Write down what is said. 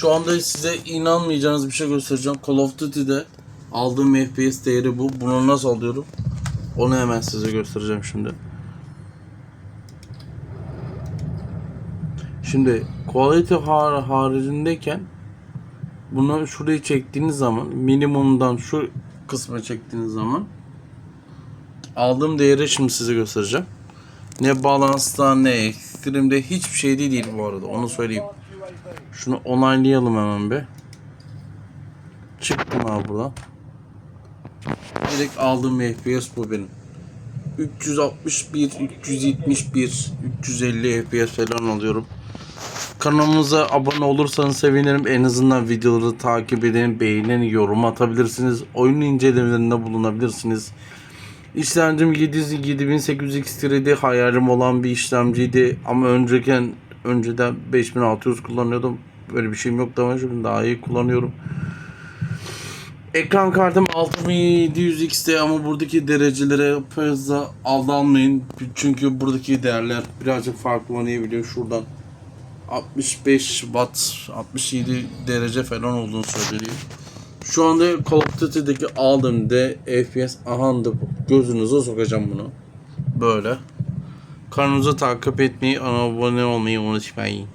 Şu anda size inanmayacağınız bir şey göstereceğim. Call of Duty'de aldığım FPS değeri bu. Bunu nasıl alıyorum? Onu hemen size göstereceğim şimdi. Şimdi quality har haricindeyken bunu şurayı çektiğiniz zaman minimumdan şu kısma çektiğiniz zaman aldığım değeri şimdi size göstereceğim. Ne balansta ne ekstremde hiçbir şey değil bu arada onu söyleyeyim. Şunu onaylayalım hemen bir. Çıktım abi buradan. Direkt aldığım FPS bu benim. 361, 371, 350 FPS falan alıyorum. Kanalımıza abone olursanız sevinirim. En azından videoları takip edin, beğenin, yorum atabilirsiniz. Oyun incelemelerinde bulunabilirsiniz. İşlemcim 7 7800 X3'de hayalim olan bir işlemciydi ama önceken önceden 5600 kullanıyordum. Böyle bir şeyim yoktu ama şimdi daha iyi kullanıyorum. Ekran kartım 6700 XT ama buradaki derecelere fazla aldanmayın. Çünkü buradaki değerler birazcık farklı oynayabiliyor. Şuradan 65 watt 67 derece falan olduğunu söyleniyor. Şu anda Call of Duty'deki aldığım de FPS aha da bu. Gözünüze sokacağım bunu. Böyle. Kanalımıza takip etmeyi, abone olmayı unutmayın.